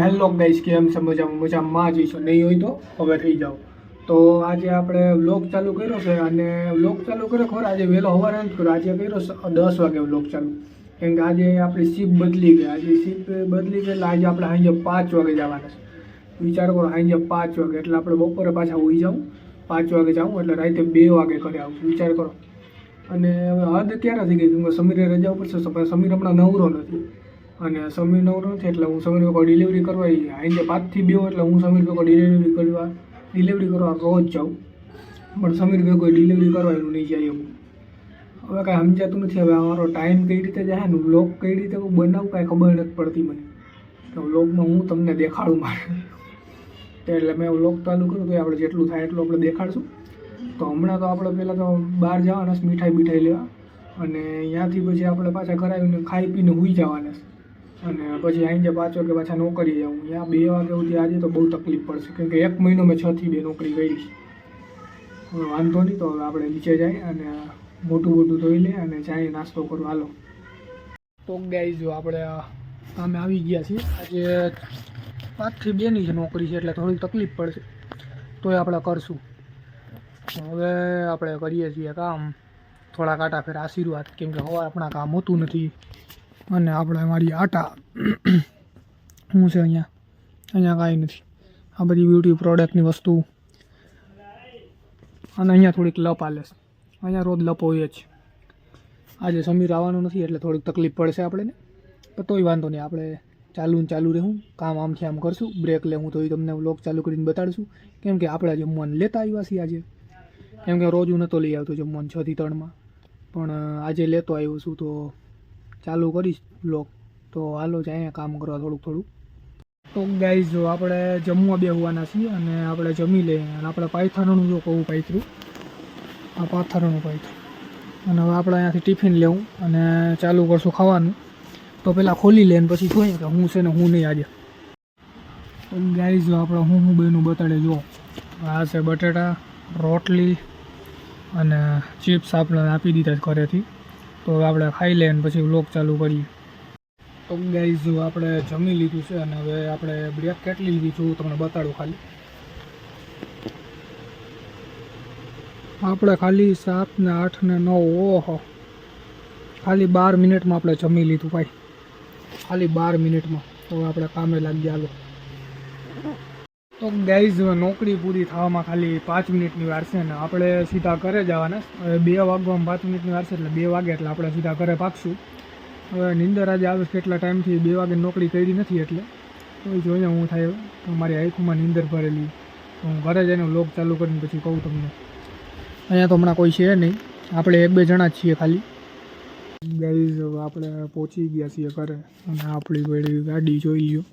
Hello guys કેમ છે? મજામાં મજામાં. જ છો નહીં હોય તો હવે થઈ જાઓ. તો આજે આપણે વ્લોગ ચાલુ કર્યો છે અને વ્લોગ ચાલુ કર્યો ખબર આજે વહેલો સવારે નથી કર્યો. આજે કર્યો દસ વાગે વ્લોગ ચાલુ. કેમ કે આજે આપણી શિપ બદલી ગઈ. આજે શિપ બદલી ગઈ એટલે આજે આપણે સાંજે પાંચ વાગે જવાના છે. વિચાર કરો, સાંજે પાંચ વાગે. એટલે આપણે બપોરે પાછા હોઈ જાઉં. પાંચ વાગે જાઉં એટલે રાતે બે વાગે ઘરે આવું વિચાર કરો. અને હવે હદ ક્યારે થઈ ગઈ? કેમ કે સમીરે રજા ઉપર છે સમીર હમણાં નવરો નથી. અને સમીર નવરો નથી, એટલે હું સમીર ભેગો ડિલિવરી કરવા આજે પાંચથી બે એટલે હું સમીર ભેગો ડિલિવરી કરવા ડિલિવરી કરવા રોજ જાઉં. પણ સમીર ભાઈ કોઈ ડિલિવરી કરવા એનું નહીં જાય એવું. હવે કાંઈ સમજાતું નથી, હવે અમારો ટાઈમ કઈ રીતે જાય ને બ્લોગ કઈ રીતે હું બનાવું કાંઈ ખબર નથી પડતી મને. તો બ્લોગમાં હું તમને દેખાડું મારે. એટલે મેં બ્લોગ ચાલુ કર્યું તો આપણે જેટલું થાય એટલું આપણે દેખાડશું. તો હમણાં તો આપણે પહેલાં તો બહાર જવાના મીઠાઈ બીઠાઈ લેવા. અને ત્યાંથી પછી આપણે પાછા કરાવીને ખાઈ પીને સૂઈ જવાના અને પછી જે પાંચ વાગે પાછા નોકરી જાઉં ત્યાં બે વાગે સુધી આજે તો બહુ તકલીફ પડશે, કેમ કે એક મહિનો મેં છથી બે નોકરી કરી વાંધો નહીં તો હવે આપણે નીચે જાય અને મોટું મોટું ધોઈ લે અને ચાય નાસ્તો કરો. હાલો. તો ગાઈ જો આપણે કામે આવી ગયા છીએ. આજે પાંચથી બેની જ નોકરી છે, એટલે થોડીક તકલીફ પડશે. તોય આપણે કરશું. હવે આપણે કરીએ છીએ કામ. થોડા કાંટા ફેર આશીર્વાદ, કેમ કે હવે આપણા કામ હોતું નથી. અને આપણે મારી આટા. શું છે અહીંયા? અહીંયા કાંઈ નથી. આ બધી બ્યુટી પ્રોડક્ટની વસ્તુ. અને અહીંયા થોડીક લપ આલે છે. અહીંયા રોજ લપ હોય જ. આજે સમીર આવવાનું નથી, એટલે થોડીક તકલીફ પડશે આપણે પણ તોય વાંધો નહીં, આપણે ચાલુ ને ચાલુ રહેવું. કામ આમથી આમ કરશું. બ્રેક લેવું તો એ તમને વ્લોગ ચાલુ કરીને બતાડીશું. કેમ કે આપણે જમવાનું લેતા આવ્યા છીએ આજે. કેમ કે રોજ હું નહોતો લઈ આવતો જમવાનું, છ થી ત્રણમાં પણ આજે લેતો આવ્યો છું તો ચાલુ કરીશ બ્લોક તો હાલો જ અહીંયા કામ કરવા થોડુંક થોડુંક. તો ગાઈઝ જો આપણે જમવા બેહવાના છીએ અને આપણે જમી લઈએ. અને આપણે પાયથારણનું જો કહું, પાયથરું. આ પાથરણું પાયથરું. અને હવે આપણે અહીંયાથી ટિફિન લેવું અને ચાલુ કરશું ખાવાનું. તો પહેલાં ખોલી લે પછી જોઈએ કે હું છે ને હું નહીં આજે. ગાઈઝ જો આપણે હું હું બેનું બતાડે, જો. આ છે બટેટા, રોટલી અને ચિપ્સ આપણે આપી દીધા ઘરેથી. તો હવે આપણે ખાઈ લઈએ અને પછી વ્લોગ ચાલુ કરીએ. તો ગાઈઝ આપણે જમી લીધું છે અને હવે આપણે બ્રેક કેટલી લીધી છું તમને બતાડું ખાલી. આપણે ખાલી સાત ને આઠ ને નવ, ઓહો. ખાલી બાર મિનિટમાં આપણે જમી લીધું ભાઈ. ખાલી બાર મિનિટમાં. તો આપણે કામે લાગી હાલો. તો ગાઈઝ નોકરી પૂરી થવામાં ખાલી પાંચ મિનિટની વાર છે ને આપણે સીધા ઘરે જવાના. બે વાગવામાં પાંચ મિનિટની વાર છે એટલે બે વાગે એટલે આપણે સીધા ઘરે પાકશું હવે નિંદર આજે આવે કેટલા ટાઈમથી? બે વાગે નોકરી કરી નથી એટલે. તો જોઈએ હું થાય, તો મારી આંખોમાં નિંદર ભરેલી. તો હું ઘરે જઈને લોક ચાલુ કરીને પછી કહું તમને. અહીંયા તો હમણાં કોઈ છે નહીં. આપણે એક બે જણા જ છીએ ખાલી. ગાઈઝ આપણે પહોંચી ગયા છીએ ઘરે. અને આપણી ગાડી જોઈ લ્યો.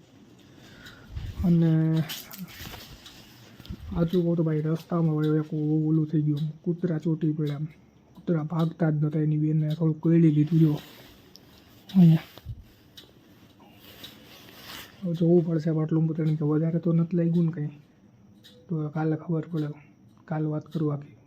અને આજુ કહું તો ભાઈ રસ્તામાં વળી એક ઓલું થઈ ગયું. કૂતરા ચોટી પડ્યા એમ. કૂતરા ભાગતા જ નહોતા એની બેનને થોડુંક કળી લીધું જો. અહીંયા. જોવું પડશે આટલું બધું કે વધારે તો નથી લાગ્યું ને કંઈ. તો કાલે ખબર પડે. કાલ વાત કરું આખી.